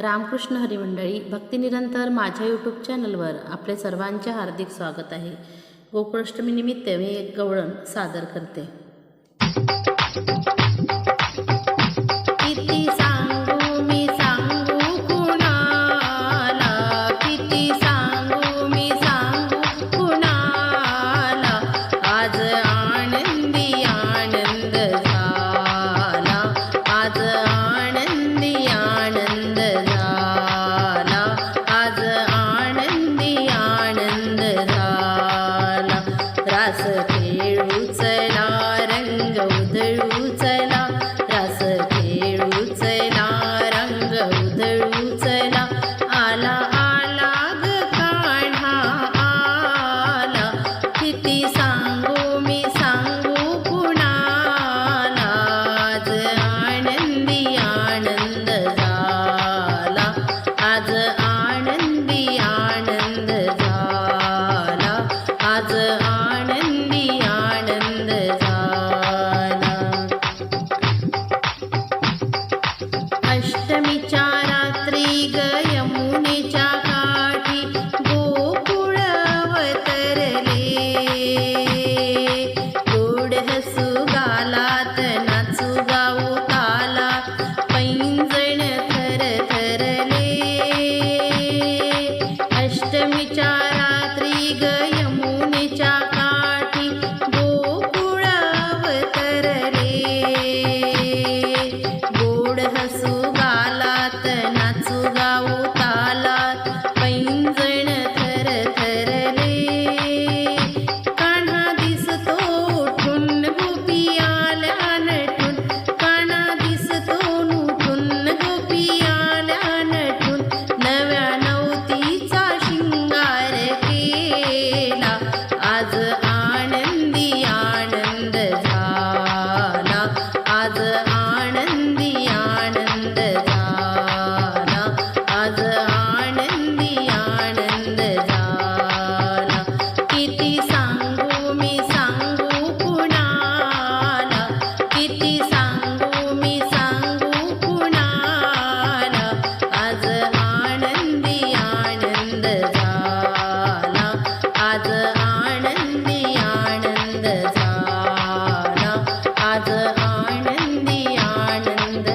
रामकृष्ण हरिमंडळी भक्तिनिरंतर माझ्या यूट्यूब चॅनलवर आपले सर्वांचे हार्दिक स्वागत आहे. गोकुळाष्टमीनिमित्त मी एक गवळण सादर करते. त्रास खेळूच आज आनंदी आनंद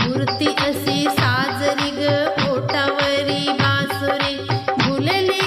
मूर्ती अशी साजरी ग पोटावरी बासुरी. भुलले